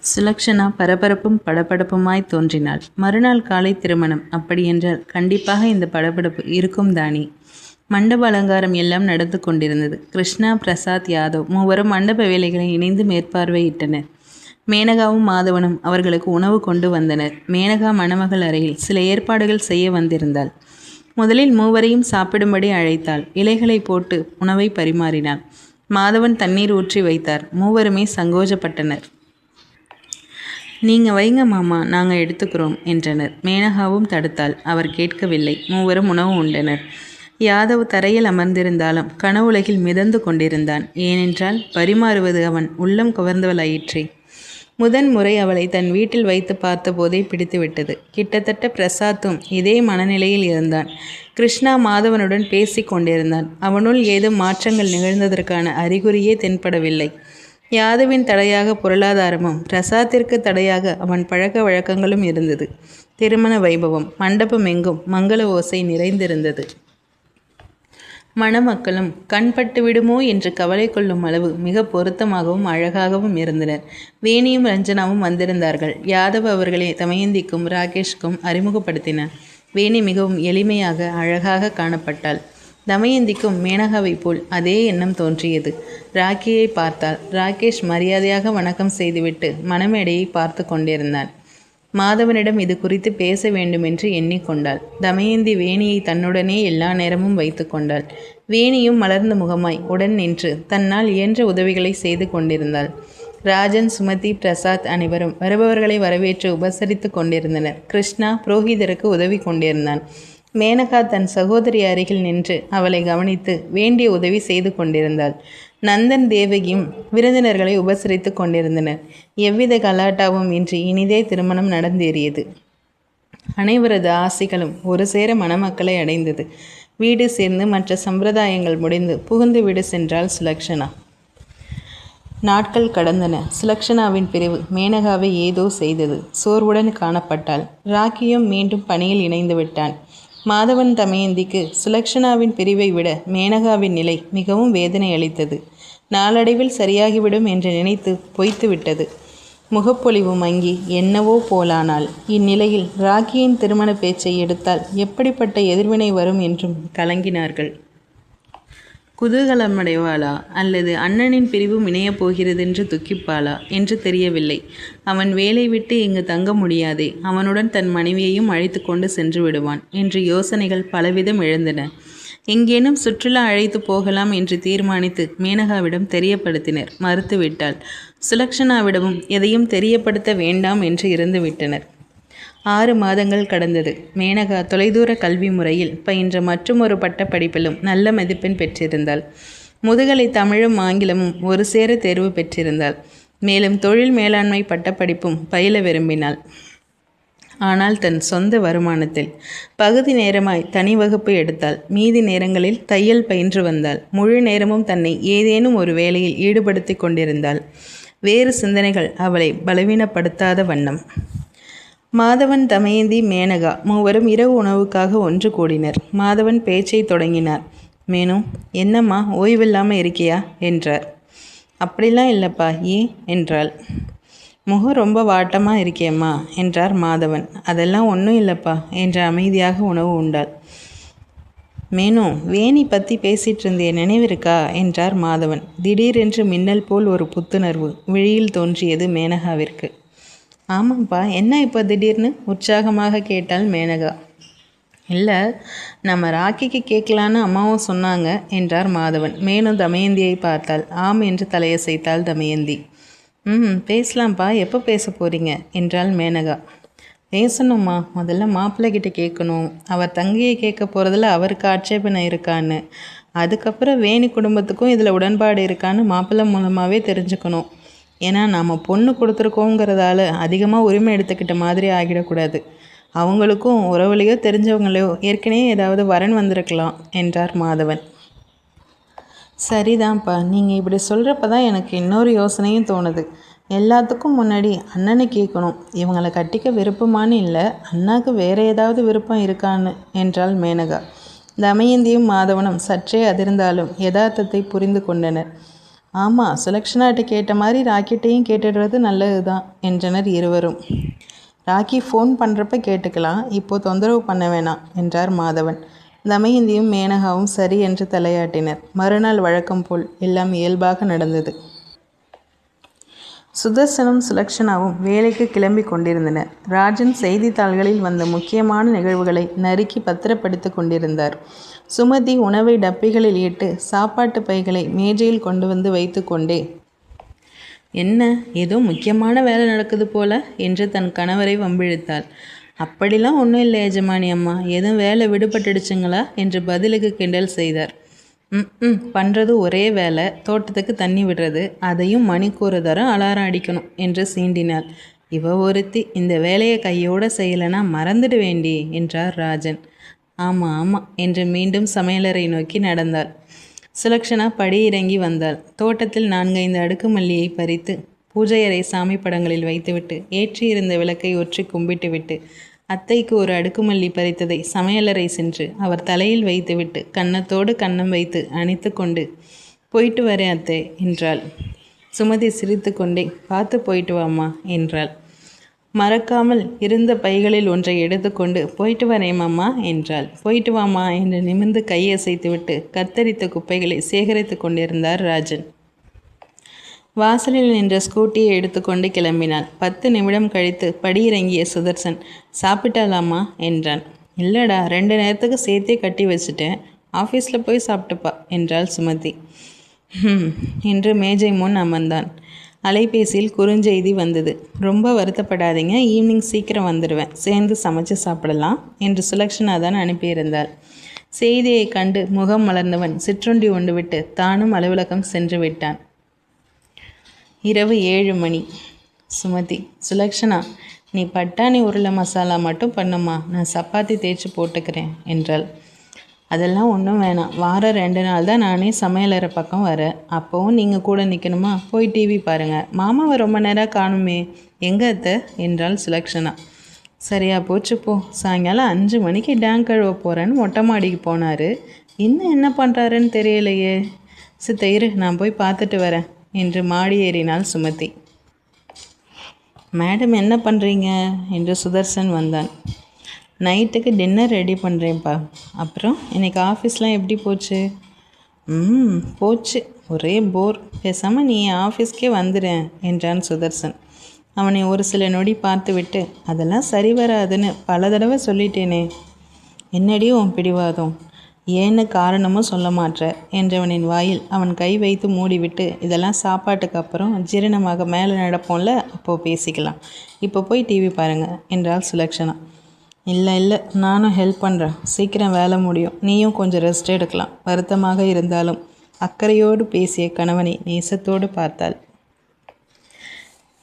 சுலக்ஷனா பரபரப்பும் படபடப்புமாய் தோன்றினாள். மறுநாள் காலை திருமணம். அப்படியென்றால் கண்டிப்பாக இந்த படபடப்பு இருக்கும் தானே. மண்டப அலங்காரம் எல்லாம் நடந்து கொண்டிருந்தது. கிருஷ்ணா பிரசாத் யாதவ் மூவரும் மண்டப வேலைகளை இணைந்து மேற்பார்வையிட்டனர். மேனகாவும் மாதவனும் அவர்களுக்கு உணவு கொண்டு வந்தனர். மேனகா மணமகள் அறையில் சில ஏற்பாடுகள் செய்ய வந்திருந்தாள். முதலில் மூவரையும் சாப்பிடும்படி அழைத்தாள். இலைகளை போட்டு உணவை பரிமாறினாள். மாதவன் தண்ணீர் ஊற்றி வைத்தார். மூவருமே சங்கோஜப்பட்டனர். நீங்கள் வைங்க மாமா நாங்கள் எடுத்துக்கிறோம் என்றனர். மேனகாவும் தடுத்தாள். அவர் கேட்கவில்லை. மூவரும் உணவு உண்டனர். யாதவ் தரையில் அமர்ந்திருந்தாலும் கனவுலகில் மிதந்து கொண்டிருந்தான். ஏனென்றால் பரிமாறுவது அவன் உள்ளம் கவர்ந்தவளாயிற்றே. முதன் முறை அவளை தன் வீட்டில் வைத்து பார்த்தபோதே பிடித்துவிட்டது. கிட்டத்தட்ட பிரசாத்தும் இதே மனநிலையில் இருந்தான். கிருஷ்ணா மாதவனுடன் பேசி கொண்டிருந்தான் அவனுள் ஏதும் மாற்றங்கள் நிகழ்ந்ததற்கான அறிகுறியே தென்படவில்லை. யாதவின் தடையாக பொருளாதாரமும் பிரசாத்திற்கு தடையாக அவன் பழக்க வழக்கங்களும் இருந்தது. திருமண வைபவம் மண்டபம் எங்கும் மங்கள ஓசை நிறைந்திருந்தது. மணமக்களும் கண்பட்டு விடுமோ? என்று கவலை கொள்ளும் அளவு மிக பொருத்தமாகவும் அழகாகவும் இருந்தனர் வேணியும் ரஞ்சனாவும் வந்திருந்தார்கள். யாதவ் அவர்களை தமயந்திக்கும் ராகேஷ்க்கும் அறிமுகப்படுத்தினார் வேணி மிகவும் எளிமையாக அழகாக காணப்பட்டாள். தமயந்திக்கும் மேனகாவை போல் அதே எண்ணம் தோன்றியது. ராக்கியை பார்த்தால் ராகேஷ் மரியாதையாக வணக்கம் செய்துவிட்டு மணமேடையை பார்த்து கொண்டிருந்தான். மாதவனிடம் இது குறித்து பேச வேண்டுமென்று எண்ணிக்கொண்டாள் தமயந்தி வேணியை தன்னுடனே எல்லா நேரமும் வைத்து கொண்டாள். வேணியும் மலர்ந்த முகமாய் உடன் நின்று தன்னால் இயன்ற உதவிகளை செய்து கொண்டிருந்தாள். ராஜன் சுமதி பிரசாத் அனைவரும் வருபவர்களை வரவேற்று உபசரித்து கொண்டிருந்தனர். கிருஷ்ணா புரோஹிதருக்கு உதவி கொண்டிருந்தான். மேனகா தன் சகோதரி அருகில் நின்று அவளை கவனித்து வேண்டிய உதவி செய்து கொண்டிருந்தாள். நந்தன் தேவகியும் விருந்தினர்களை உபசரித்து கொண்டிருந்தனர். எவ்வித கலாட்டாவும் இன்றி இனிதே திருமணம் நடந்தேறியது. அனைவரது ஆசைகளும் ஒரு சேர மணமக்களை அடைந்தது. வீடு சேர்ந்து மற்ற சம்பிரதாயங்கள் முடிந்து புகுந்து வீடு சென்றாள் சுலக்ஷனா. நாட்கள் கடந்தன. சுலக்ஷனாவின் பிரிவு மேனகாவை ஏதோ செய்தது. சோர்வுடன் காணப்பட்டாள். ராக்கியும் மீண்டும் பணியில் இணைந்து விட்டான். மாதவன் தமயந்திக்கு சுலக்ஷனாவின் பிரிவை விட மேனகாவின் நிலை மிகவும் வேதனை அளித்தது நாளடைவில் சரியாகிவிடும் என்று நினைத்து பொய்த்து விட்டது முகப்பொலிவு மங்கி என்னவோ போலானால் இந்நிலையில் ராக்கியின் திருமண பேச்சை எடுத்தால் எப்படிப்பட்ட எதிர்வினை வரும் என்றும் கலங்கினார்கள். குதூகலமடைவாளா? அல்லது அண்ணனின் பிரிவும் இணையப் போகிறதென்று துக்கிப்பாளா? என்று தெரியவில்லை. அவன் வேலை விட்டு இங்கு தங்க முடியாதே அவனுடன் தன் மனைவியையும் அழைத்து கொண்டு சென்று விடுவான் என்று யோசனைகள் பலவிதம் எழுந்தன. எங்கேனும் சுற்றுலா அழைத்து போகலாம் என்று தீர்மானித்து மேனகாவிடம் தெரியப்படுத்தினர். மறுத்துவிட்டாள். சுலக்ஷனாவிடமும் எதையும் தெரியப்படுத்த வேண்டாம் என்று இருந்துவிட்டனர். ஆறு மாதங்கள் கடந்தது. மேனகா தொலைதூர கல்வி முறையில் பயின்ற மற்றுமொரு பட்டப்படிப்பிலும் நல்ல மதிப்பெண் பெற்றிருந்தாள். முதுகலை தமிழும் ஆங்கிலமும் ஒரு சேர தேர்வு பெற்றிருந்தாள். மேலும் தொழில் மேலாண்மை பட்டப்படிப்பும் பயில விரும்பினாள். ஆனால் தன் சொந்த வருமானத்தில் பகுதி நேரமாய் தனி வகுப்பு எடுத்தாள். மீதி நேரங்களில் தையல் பயின்று வந்தாள். முழு நேரமும் தன்னை ஏதேனும் ஒரு வேலையில் ஈடுபடுத்தி கொண்டிருந்தாள். வேறு சிந்தனைகள் அவளை பலவீனப்படுத்தாத வண்ணம். மாதவன் தமயந்தி மேனகா மூவரும் இரவு உணவுக்காக ஒன்று கூடினர். மாதவன் பேச்சை தொடங்கினார். மேனு என்னம்மா ஓய்வில்லாமல் இருக்கியா? என்றார். அப்படிலாம் இல்லைப்பா ஏன் என்றாள். முகம் ரொம்ப வாட்டமாக இருக்கேம்மா என்றார் மாதவன். அதெல்லாம் ஒன்றும் இல்லைப்பா என்ற அமைதியாக உணவு உண்டாள். மேனு வேணி பற்றி பேசிகிட்டு இருந்தே நினைவிருக்கா? என்றார் மாதவன். திடீரென்று மின்னல் போல் ஒரு புத்துணர்வு விழியில் தோன்றியது மேனகாவிற்கு. ஆமாம்ப்பா என்ன இப்போ திடீர்னு? உற்சாகமாக கேட்டாள் மேனகா. இல்லை நம்ம ராக்கிக்கு கேட்கலான்னு அம்மாவும் சொன்னாங்க என்றார் மாதவன். மேலும் தமயந்தியை பார்த்தாள். ஆம் என்று தலையசைத்தாள் தமயந்தி. ம் பேசலாம்ப்பா. எப்போ பேச போகிறீங்க என்றாள் மேனகா. பேசணும்மா. முதல்ல மாப்பிள்ளைகிட்ட கேட்கணும் அவர் தங்கையை கேட்க போகிறதுல அவருக்கு ஆட்சேபனை இருக்கான்னு. அதுக்கப்புறம் வேணி குடும்பத்துக்கும் இதில் உடன்பாடு இருக்கான்னு மாப்பிள்ளை மூலமாகவே தெரிஞ்சுக்கணும். ஏன்னா நாம் பொண்ணு கொடுத்துருக்கோங்கிறதால அதிகமாக உரிமை எடுத்துக்கிட்ட மாதிரி ஆகிடக்கூடாது. அவங்களுக்கும் உறவுலையோ தெரிஞ்சவங்களையோ ஏற்கனவே ஏதாவது வரன் வந்திருக்கலாம் என்றார் மாதவன். சரிதான்ப்பா நீங்கள் இப்படி சொல்கிறப்ப தான் எனக்கு இன்னொரு யோசனையும் தோணுது. எல்லாத்துக்கும் முன்னாடி அண்ணனை கேட்கணும். இவங்களை கட்டிக்க விருப்பமானு இல்லை அண்ணாக்கு வேறு ஏதாவது விருப்பம் இருக்கான்னு என்றாள் மேனகா. தமயந்தியும் மாதவனும் சற்றே அதிர்ந்தாலும் யதார்த்தத்தை புரிந்து கொண்டனர். ஆமாம் சுலக்ஷனாட்ட கேட்ட மாதிரி ராக்கெட்டையும் கேட்டுடுறது நல்லது தான் என்றனர் இருவரும். ராக்கி ஃபோன் பண்ணுறப்ப கேட்டுக்கலாம் இப்போது தொந்தரவு பண்ண வேணாம் என்றார் மாதவன். தமயந்தியும் மேனகாவும் சரி என்று தலையாட்டினர். மறுநாள் வழக்கம் போல் எல்லாம் இயல்பாக நடந்தது. சுதர்சனும் சுலக்ஷனாவும் வேலைக்கு கிளம்பி கொண்டிருந்தனர். ராஜன் செய்தித்தாள்களில் வந்த முக்கியமான நிகழ்வுகளை நறுக்கி பத்திரப்படுத்தி கொண்டிருந்தார். சுமதி உணவை டப்பிகளில் இட்டு சாப்பாட்டு பைகளை மேஜையில் கொண்டு வந்து வைத்து கொண்டே என்ன ஏதோ முக்கியமான வேலை நடக்குது போல என்று தன் கணவரை வம்பிழுத்தாள். அப்படிலாம் ஒன்றும் இல்லை எஜமானி அம்மா எதுவும் வேலை விடுபட்டுடுச்சுங்களா? என்று பதிலுக்கு கிண்டல் செய்தார். ம் ம் பண்ணுறது ஒரே வேலை. தோட்டத்துக்கு தண்ணி விடுறது. அதையும் மணிக்கு ஒரு தரம் அலாரம் அடிக்கணும் என்று சீண்டினாள். இவ ஒருத்தி இந்த வேலையை கையோடு செய்யலைன்னா மறந்துடு வேண்டி என்றார் ராஜன். ஆமாம் ஆமாம் என்று மீண்டும் சமையலறை நோக்கி நடந்தாள். சுலக்ஷனா படி இறங்கி வந்தாள். தோட்டத்தில் நான்கைந்து அடுக்கு மல்லியை பறித்து பூஜை அறை சாமி படங்களில் வைத்துவிட்டு ஏற்றியிருந்த விளக்கை ஒற்றி கும்பிட்டுவிட்டு அத்தைக்கு ஒரு அடுக்குமல்லி பறித்ததை சமையலறை சென்று அவர் தலையில் வைத்துவிட்டு கன்னத்தோடு கன்னம் வைத்து அணைத்து கொண்டு போயிட்டு வரேன் அத்தை என்றாள். சுமதி சிரித்து கொண்டே பார்த்து போயிட்டு வாமா என்றாள். மறக்காமல் இருந்த பைகளில் ஒன்றை எடுத்துக்கொண்டு போயிட்டு வரேமாம்மா என்றாள். போயிட்டு வாமா என்று நிமிர்ந்து கையசைத்துவிட்டு கத்தரித்த குப்பைகளை சேகரித்து கொண்டிருந்தார் ராஜன். வாசலில் நின்ற ஸ்கூட்டியை எடுத்துக்கொண்டு கிளம்பினாள் பத்து நிமிடம் கழித்து படியிறங்கிய சுதர்சன் சாப்பிட்டாலாமா? என்றான். இல்லைடா ரெண்டு நேரத்துக்கு சேர்த்தே கட்டி வச்சுட்டேன். ஆஃபீஸில் போய் சாப்பிட்டுப்பா என்றாள் சுமதி. என்று மேஜை முன் அமர்ந்தான். அலைபேசியில் குறுஞ்செய்தி வந்தது. ரொம்ப வருத்தப்படாதீங்க ஈவினிங் சீக்கிரம் வந்துடுவேன் சேர்ந்து சமைச்சு சாப்பிடலாம் என்று சுலக்ஷனா தான் அனுப்பியிருந்தாள். செய்தியை கண்டு முகம் மலர்ந்தவன் சிற்றுண்டி உண்டுவிட்டு தானும் அலுவலகம் சென்று விட்டான். இரவு ஏழு மணி. சுமதி சுலக்ஷனா நீ பட்டாணி உருளை மசாலா மட்டும் பண்ணம்மா. நான் சப்பாத்தி தேய்ச்சி போட்டுக்கிறேன் என்றாள். அதெல்லாம் ஒன்றும் வேணாம். வாரம் ரெண்டு நாள் தான் நானே சமையலறை பக்கம் வரேன் அப்போவும் நீங்கள் கூட நிற்கணுமா போய் டிவி பாருங்கள் மாமாவை ரொம்ப நேரம் காணுமே. எங்கே அத்தை? என்றாள் சுலக்ஷனா. சரியா போச்சு போ. சாயங்காலம் அஞ்சு மணிக்கு டேங்க் கழுவ போகிறேன்னு மொட்டை மாடிக்கு போனார். இன்னும் என்ன பண்ணுறாருன்னு தெரியலையே. சித்த இரு நான் போய் பார்த்துட்டு வரேன். என்று மாடி ஏறினாள் சுமதி. மேடம் என்ன பண்ணுறீங்க என்று சுதர்சன் வந்தான். நைட்டுக்கு டின்னர் ரெடி பண்ணுறேன்ப்பா அப்புறம் இன்றைக்கி ஆஃபீஸ்லாம் எப்படி போச்சு? ம் போச்சு. ஒரே போர். பேசாமல் நீ ஆஃபீஸ்க்கே வந்துடுறேன் என்றான் சுதர்சன். அவனை ஒரு சில நொடி பார்த்துவிட்டு அதெல்லாம் சரி வராதுன்னு பல தடவை சொல்லிட்டேனே. என்னடி உன் பிடிவாதம்? ஏன்னு காரணமும் சொல்ல மாட்ற. என்றவனின் வாயில் அவன் கை வைத்து மூடிவிட்டு இதெல்லாம் சாப்பாட்டுக்கு அப்புறம் ஜீரணமாக மேலே நடப்போம்ல அப்போது பேசிக்கலாம். இப்போ போய் டிவி பாருங்கள் என்றாள் சுலக்ஷனா இல்லை இல்லை நானும் ஹெல்ப் பண்ணுறேன் சீக்கிரம் வேலை முடியும். நீயும் கொஞ்சம் ரெஸ்ட் எடுக்கலாம். வருத்தமாக இருந்தாலும் அக்கறையோடு பேசிய கணவனை நேசத்தோடு பார்த்தாள்.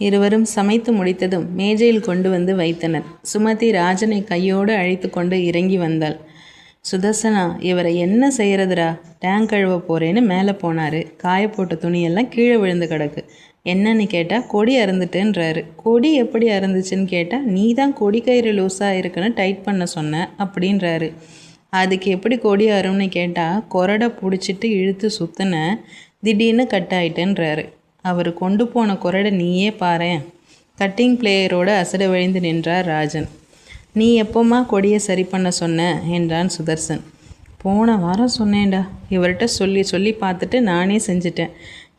இருவரும் சமைத்து முடித்ததும் மேஜையில் கொண்டு வந்து வைத்தனர். சுமதி ராஜனை கையோடு அழைத்து கொண்டு இறங்கி வந்தாள். சுதர்சனா இவரை என்ன செய்கிறதுடா டேங்க் கழுவ போகிறேன்னு மேலே போனார். காய போட்ட துணியெல்லாம் கீழே விழுந்து கிடக்கு. என்னன்னு கேட்டால் கொடி அறந்துட்டுன்றாரு கொடி எப்படி அறந்துச்சுன்னு கேட்டால் நீ தான் கொடி கயிறு லூஸாக இருக்குன்னு டைட் பண்ண சொன்ன அப்படின்றாரு. அதுக்கு எப்படி கொடி அறும்னு கேட்டால் கொரடை பிடிச்சிட்டு இழுத்து சுற்றின திடீர்னு கட் ஆயிட்டுன்றாரு. அவர் கொண்டு போன கொரடை நீயே பாரு கட்டிங் பிளேயரோடு அசட விழுந்து நின்றார் ராஜன். நீ எப்போம்மா கொடியை சரி பண்ண சொன்ன? என்றான் சுதர்சன். போன வாரம் சொன்னேன்டா. இவர்கிட்ட சொல்லி சொல்லி பார்த்துட்டு நானே செஞ்சிட்டேன்.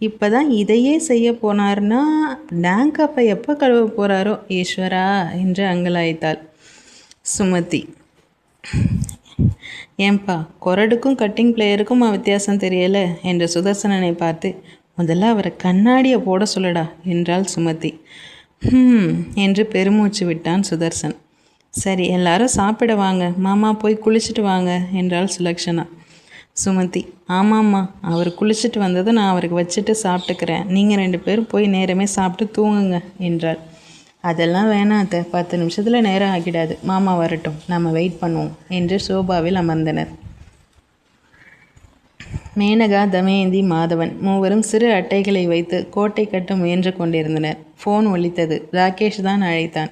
இப்போ தான் இதையே செய்ய போனார்னா டேங்க் அப்போ எப்போ கழுவ போகிறாரோ ஈஸ்வரா என்று அங்கலாய்த்தாள். சுமதி. ஏன்பா கொரடுக்கும் கட்டிங் பிளேயருக்கும் வித்தியாசம் தெரியலை? என்று சுதர்சனனை பார்த்து முதல்ல அவரை கண்ணாடியை போட சொல்லடா என்றாள் சுமதி. என்று பெருமூச்சு விட்டான் சுதர்சன். சரி எல்லாரும் சாப்பிட வாங்க. மாமா போய் குளிச்சுட்டு வாங்க என்றாள் சுலக்ஷனா. சுமதி ஆமாம்மா அவர் குளிச்சுட்டு வந்ததை நான் அவருக்கு வச்சுட்டு சாப்பிட்டுக்கிறேன். நீங்கள் ரெண்டு பேரும் போய் நேரமே சாப்பிட்டு தூங்குங்க என்றாள். அதெல்லாம் வேணாம் அத்தை பத்து நிமிஷத்தில் நேரம் ஆகிடாது. மாமா வரட்டும் நம்ம வெயிட் பண்ணுவோம் என்று சோபாவில் அமர்ந்தனர். மேனகா தமயந்தி மாதவன் மூவரும் சிறு அட்டைகளை வைத்து கோட்டை கட்ட முயன்று கொண்டிருந்தனர். ஃபோன் ஒலித்தது. ராகேஷ் தான் அழைத்தான்.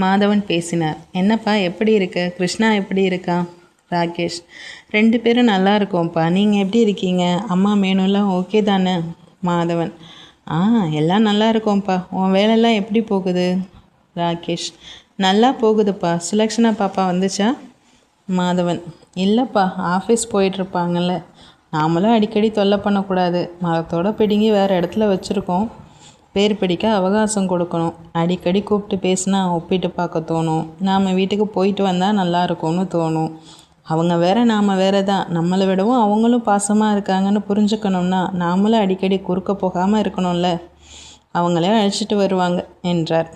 மாதவன் பேசினார். என்னப்பா எப்படி இருக்க? கிருஷ்ணா எப்படி இருக்கா? ராகேஷ் ரெண்டு பேரும் நல்லா இருக்கோம்ப்பா. நீங்கள் எப்படி இருக்கீங்க? அம்மா மேனுலாம் ஓகே தானே? மாதவன் ஆ எல்லாம் நல்லா இருக்கோம்ப்பா. உன் வேலையெல்லாம் எப்படி போகுது? ராகேஷ் நல்லா போகுதுப்பா. சுலக்ஷனா பாப்பா வந்துச்சா? மாதவன் இல்லைப்பா. ஆஃபீஸ் போயிட்டுருப்பாங்கல்ல. நாமளும் அடிக்கடி தொல்லை பண்ணக்கூடாது. மரத்தோட பிடுங்கி வேறு இடத்துல வச்சுருக்கோம். பேர் பிடிக்க அவகாசம் கொடுக்கணும். அடிக்கடி கூப்பிட்டு பேசினா ஒப்பிட்டு பார்க்க தோணும். நாம் வீட்டுக்கு போயிட்டு வந்தால் நல்லா இருக்கும்னு தோணும். அவங்க வேற நாம் வேற தான் நம்மளை விடவும் அவங்களும் பாசமாக இருக்காங்கன்னு புரிஞ்சுக்கணும்னா நாமளும் அடிக்கடி குறுக்க போகாமல் இருக்கணும்ல. அவங்களே அழைச்சிட்டு வருவாங்க என்றார்.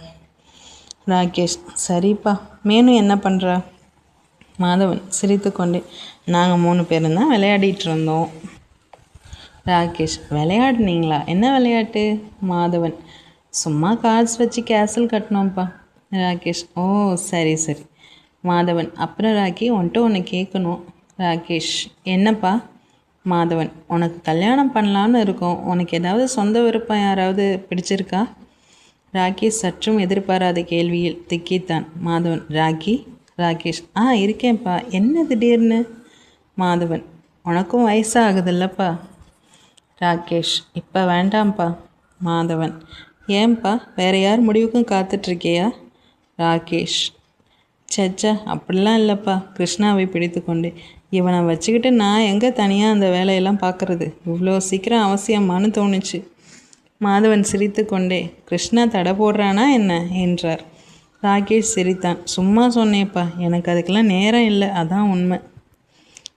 ராகேஷ் சரிப்பா. மேனு என்ன பண்ணுறா மாதவன் சிரித்துக்கொண்டே நாங்கள் மூணு பேரும் தான் விளையாடிட்டு இருந்தோம். ராகேஷ் விளையாடுனீங்களா? என்ன விளையாட்டு? மாதவன் சும்மா கார்ட்ஸ் வச்சு கேசல் கட்டினோம்ப்பா. ராகேஷ் ஓ சரி சரி. மாதவன் அப்புறம் ராக்கி உன்ட்டு ஒன்று கேட்கணும் ராகேஷ் என்னப்பா? மாதவன் உனக்கு கல்யாணம் பண்ணலான்னு இருக்கோம். உனக்கு ஏதாவது சொந்த விருப்பம் யாராவது பிடிச்சிருக்கா? ராகேஷ் சற்றும் எதிர்பாராத கேள்வியில் திக்கித்தான். மாதவன் ராக்கி ராகேஷ் ஆ இருக்கேன்ப்பா. என்ன திடீர்னு? மாதவன் உனக்கும் வயசாகுதுல்லப்பா ராகேஷ் இப்போ வேண்டாம்ப்பா மாதவன். ஏன்பா வேற யார் முடிவுக்கும் காத்துட்ருக்கியா? ராகேஷ் சச்சா அப்படிலாம் இல்லைப்பா. கிருஷ்ணாவை பிடித்து கொண்டு. இவனை வச்சுக்கிட்டு நான் எங்கே தனியாக அந்த வேலையெல்லாம் பார்க்குறது இவ்வளோ சீக்கிரம் அவசியமானு தோணுச்சு. மாதவன் சிரித்து கொண்டே கிருஷ்ணா தடை போடுறானா என்ன? என்றார். ராகேஷ் சிரித்தான் சும்மா சொன்னேப்பா எனக்கு அதுக்கெல்லாம் நேரம் இல்லை அதான் உண்மை.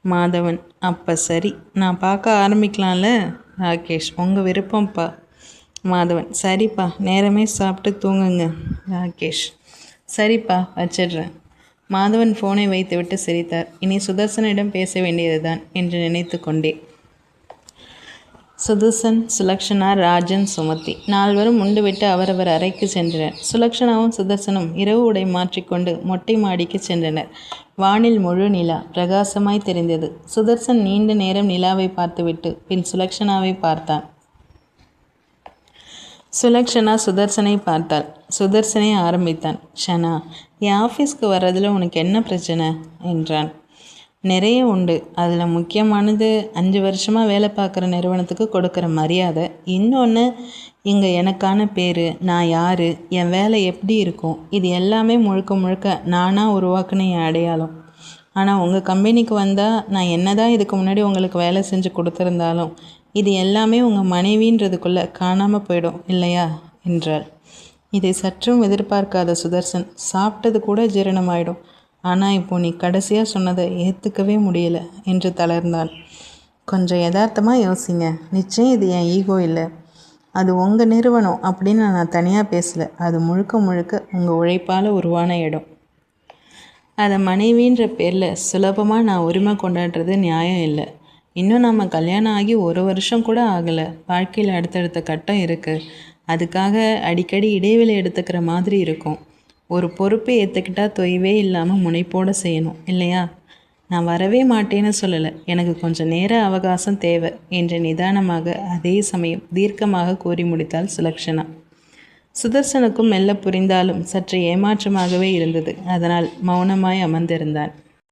மாதவன் அப்போ சரி நான் பார்க்க ஆரம்பிக்கலாம்ல? ராகேஷ் உங்கள் விருப்பம்ப்பா மாதவன் சரிப்பா நேரமே சாப்பிட்டு தூங்குங்க. ராகேஷ் சரிப்பா வச்சிடுறேன். மாதவன் ஃபோனை வைத்துவிட்டு சிரித்தார். இனி சுதர்சனிடம் பேச வேண்டியதுதான் என்று நினைத்து கொண்டே. சுதர்சன் சுலக்ஷனா ராஜன் சுமதி. நால்வரும் உண்டுவிட்டு அவரவர் அறைக்கு சென்றனர். சுலக்ஷனாவும் சுதர்சனும் இரவு உடை மாற்றிக்கொண்டு மொட்டை மாடிக்கு சென்றனர். வானில் முழு நிலா பிரகாசமாய் தெரிந்தது. சுதர்சன் நீண்ட நேரம் நிலாவை பார்த்துவிட்டு பின் சுலக்ஷனாவை பார்த்தான். சுலக்ஷனா சுதர்சனை பார்த்தாள். சுதர்சனை ஆரம்பித்தான். ஷனா என் ஆஃபீஸ்க்கு வர்றதில் உனக்கு என்ன பிரச்சனை? என்றான். நிறைய உண்டு. அதில் முக்கியமானது அஞ்சு வருஷமாக வேலை பார்க்குற நிறுவனத்துக்கு கொடுக்குற மரியாதை. இன்னொன்று இங்கே எனக்கான பேர் நான் யார் என் வேலை எப்படி இருக்கும் இது எல்லாமே முழுக்க முழுக்க நானாக உருவாக்குன என் அடையாளம். ஆனால் உங்கள் கம்பெனிக்கு வந்தால் நான் என்ன தான் இதுக்கு முன்னாடி உங்களுக்கு வேலை செஞ்சு கொடுத்துருந்தாலும் இது எல்லாமே உங்கள் மனைவின்றதுக்குள்ளே காணாமல் போயிடும் இல்லையா? என்றாள். இதை சற்றும் எதிர்பார்க்காத சுதர்சன் சாப்பிட்டது கூட ஜீரணமாயிடும். ஆனால் இப்போ நீ கடைசியாக சொன்னதை ஏற்றுக்கவே முடியல என்று தளர்ந்தான் கொஞ்சம் யதார்த்தமாக யோசிங்க. நிச்சயம் இது என் ஈகோ இல்லை. அது உங்கள் நிறுவனம் அப்படின்னு நான் தனியாக பேசலை. அது முழுக்க முழுக்க உங்கள் உழைப்பால் உருவான இடம். அதை மனைவின்ற பேரில் சுலபமாக நான் உரிமை கொண்டாடுறது நியாயம் இல்லை. இன்னும் நம்ம கல்யாணம் ஆகி ஒரு வருஷம் கூட ஆகலை. வாழ்க்கையில் அடுத்தடுத்த கட்டம் இருக்குது அதுக்காக அடிக்கடி இடைவெளி எடுத்துக்கிற மாதிரி இருக்கும். ஒரு பொறுப்பை ஏற்றுக்கிட்டால் தொய்வே இல்லாமல் முனைப்போடு செய்யணும் இல்லையா? நான் வரவே மாட்டேன்னு சொல்லலை. எனக்கு கொஞ்சம் நேர அவகாசம் தேவை என்று நிதானமாக அதே சமயம் தீர்க்கமாக கூறி முடித்தாள் சுலக்ஷனா. சுதர்சனுக்கும் மெல்ல புரிந்தாலும் சற்று ஏமாற்றமாகவே இருந்தது. அதனால் மௌனமாய் அமர்ந்திருந்தான்.